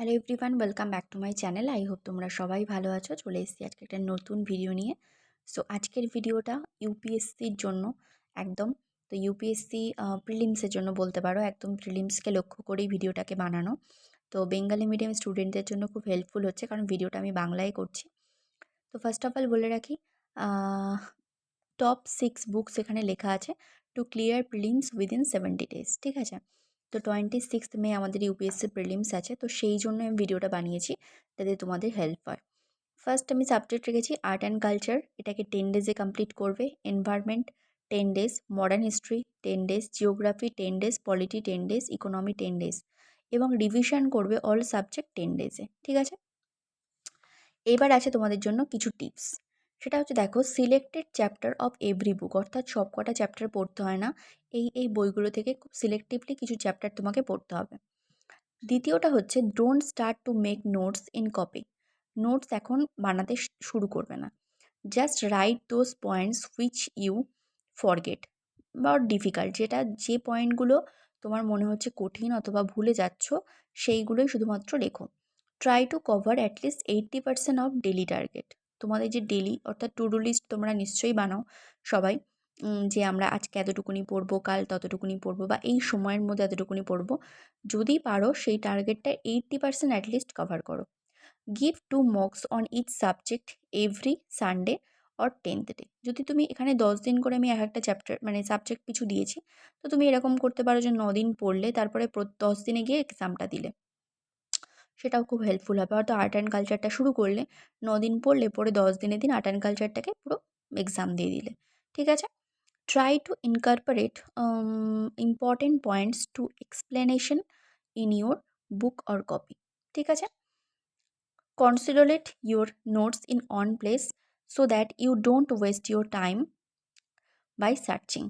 Hello everyone welcome back to my channel I hope তোমরা সবাই ভালো আছো। চলে এসেছি আজকে একটা নতুন ভিডিও নিয়ে। সো আজকের ভিডিওটা ইউপিএসসির জন্য একদম, তো ইউপিএসসি প্রিলিমসের জন্য বলতে পারো, একদম প্রিলিমসকে লক্ষ্য করেই ভিডিওটাকে বানানো। তো বেঙ্গালি মিডিয়াম স্টুডেন্টদের জন্য খুব হেল্পফুল হচ্ছে, কারণ ভিডিওটা আমি বাংলায় করছি। তো ফার্স্ট অফ অল বলে রাখি টপ সিক্স বুকস এখানে লেখা আছে to clear prelims within seventy days ঠিক আছে? তো টোয়েন্টি সিক্সথ মে আমাদের ইউপিএসসি প্রিলিমস আছে, তো সেই জন্য আমি ভিডিওটা বানিয়েছি, যাতে তোমাদের হেল্প হয়। ফার্স্ট আমি সাবজেক্ট রেখেছি আর্ট অ্যান্ড কালচার এটাকে টেন ডেজে কমপ্লিট করবে environment ten days modern history ten days geography ten days polity ten days economy ten days এবং রিভিশন করবে অল সাবজেক্ট টেন ডেজে ঠিক আছে? এবার আছে তোমাদের জন্য কিছু টিপস সেটা হচ্ছে দেখো selected chapter of every book অর্থাৎ সব কটা চ্যাপ্টার পড়তে হয় না। এই এই বইগুলো থেকে খুব সিলেক্টিভলি কিছু চ্যাপ্টার তোমাকে পড়তে হবে। দ্বিতীয়টা হচ্ছে don't start to make notes in copy notes এখন বানাতে শুরু করবে না। Just write those points which you forget বা ডিফিকাল্ট যেটা, যে পয়েন্টগুলো তোমার মনে হচ্ছে কঠিন অথবা ভুলে যাচ্ছ, সেইগুলোই শুধুমাত্র লেখো। Try to cover at least eighty percent of daily target তোমাদের যে ডেলি অর্থাৎ টু ডু লিস্ট তোমরা নিশ্চয়ই বানাও সবাই যে আমরা আজকে এতটুকুনি পড়ব, কাল ততটুকুনি পড়ব বা এই সময়ের মধ্যে এতটুকুনি পড়ব, যদি পারো সেই টার্গেটটা eighty percent at least cover করো। Give two mocks on each subject every Sunday or tenth day যদি তুমি এখানে দশ দিন করে আমি এক একটা চ্যাপ্টার মানে সাবজেক্ট পিছু দিয়েছি, তো তুমি এরকম করতে পারো যে দিন পড়লে তারপরে দশ দিনে গিয়ে এক্সামটা দিলে। সেটাও খুব হেল্পফুল হবে। হয়তো আর্ট অ্যান্ড কালচারটা শুরু করলে দিন পড়লে, পরে দশ দিনের দিন আর্ট অ্যান্ড কালচারটাকে পুরো এক্সাম দিয়ে দিলে। ঠিক আছে? Try to incorporate important points to explanation in your book or copy ঠিক আছে? Consolidate your notes in on place so that you don't waste your time by searching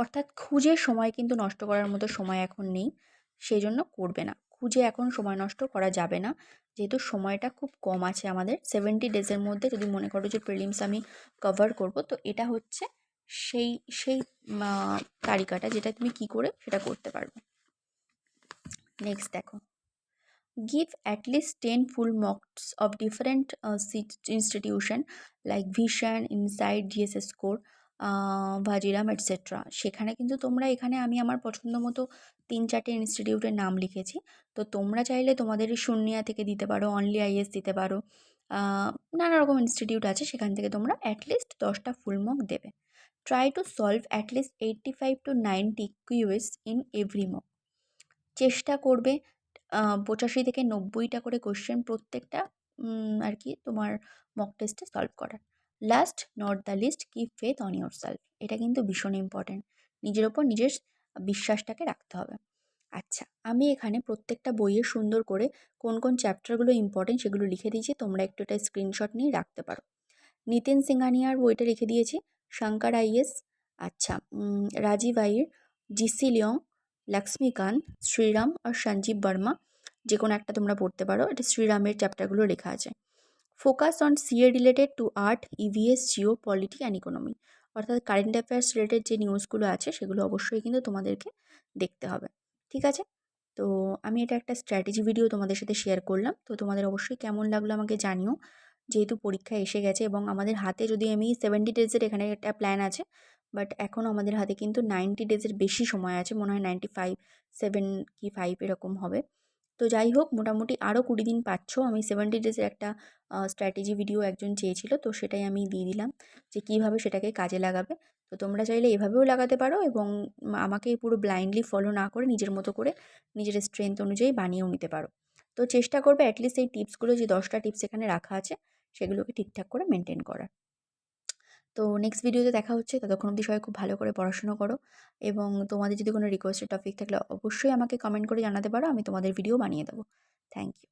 অর্থাৎ খুঁজে সময় কিন্তু নষ্ট করার মতো সময় এখন নেই সেই জন্য করবে না। খুঁজে এখন সময় নষ্ট করা যাবে না। যেহেতু সময়টা খুব কম আছে আমাদের সেভেন্টি ডেজের মধ্যে যদি মনে করো যে প্রিলিমস আমি কভার করব, তো এটা হচ্ছে সেই সেই তালিকাটা যেটা তুমি কি করে সেটা করতে পারবে। নেক্সট দেখো। Give at least ten full mocks of different institution like Vision Insights GSS score Vajiram etcetera সেখানে কিন্তু তোমরা এখানে আমি আমার পছন্দ মতো তিন চারটে ইনস্টিটিউটের নাম লিখেছি। তো তোমরা চাইলে তোমাদের শূন্যা থেকে দিতে পারো অনলি আইএস দিতে পারো। নানা রকম ইনস্টিটিউট আছে, সেখান থেকে তোমরা অ্যাটলিস্ট দশটা ফুল মক দেবে। Try to solve at least eighty five to ninety QS in every mock চেষ্টা করবে পঁচাশি থেকে নব্বইটা করে কোশ্চেন প্রত্যেকটা আর কি তোমার মক টেস্টে সলভ করার। Last not the least keep faith on your yourself কিন্তু ভীষণ ইম্পর্ট্যান্ট নিজের ওপর নিজের বিশ্বাসটাকে রাখতে হবে। আচ্ছা আমি এখানে প্রত্যেকটা বইয়ে সুন্দর করে কোন কোন চ্যাপ্টারগুলো ইম্পর্টেন্ট সেগুলো লিখে দিয়েছি। তোমরা একটু এটা স্ক্রিনশট নিয়ে রাখতে পারো। নিতিন সিংহানিয়ার বইটা লিখে দিয়েছি। শঙ্কর আইএস আচ্ছা রাজীব আইয়ের জিসি লিয়ং, লক্ষ্মীকান্ত, শ্রীরাম আর সঞ্জীব বর্মা। যে কোনো একটা তোমরা পড়তে পারো। এটা শ্রীরামের চ্যাপ্টারগুলো লেখা আছে। Focus on CA related to art EVS geo polity and economy অর্থাৎ কারেন্ট অ্যাফেয়ার্স রিলেটেড যে নিউজগুলো আছে, সেগুলো অবশ্যই কিন্তু তোমাদেরকে দেখতে হবে। ঠিক আছে? তো আমি এটা একটা স্ট্র্যাটেজি ভিডিও তোমাদের সাথে শেয়ার করলাম। তো তোমাদের অবশ্যই কেমন লাগল আমাকে জানিও। যেহেতু পরীক্ষা এসে গেছে এবং আমাদের হাতে যদি আমি সেভেন্টি ডেজের এখানে একটা প্ল্যান আছে বাট এখনও আমাদের হাতে কিন্তু নাইনটি ডেজের বেশি সময় আছে। মনে হয় নাইনটি ফাইভ সেভেন কি ফাইভ এরকম হবে। তো যাই হোক মোটামুটি আরও কুড়ি দিন পাচ্ছ। আমি সেভেন্টি ডেজের একটা স্ট্র্যাটেজি ভিডিও একজন চেয়েছিল, তো সেটাই আমি দিয়ে দিলাম যে কীভাবে সেটাকে কাজে লাগাবে। তো তোমরা চাইলে এভাবেও লাগাতে পারো এবং আমাকে পুরো ব্লাইন্ডলি ফলো না করে নিজের মতো করে নিজের স্ট্রেংথ অনুযায়ী বানিয়েও নিতে পারো। তো চেষ্টা করবে অ্যাটলিস্ট এই টিপসগুলো যে দশটা টিপস এখানে রাখা আছে, সেগুলোকে ঠিকঠাক করে মেনটেন করার। তো নেক্সট ভিডিওতে দেখা হচ্ছে, ততক্ষণ অবধি সবাই খুব ভালো করে পড়াশুনো করো এবং তোমাদের যদি কোনো রিকোয়েস্টের টপিক থাকলে অবশ্যই আমাকে কমেন্ট করে জানাতে পারো, আমি তোমাদের ভিডিও বানিয়ে দেবো। Thank you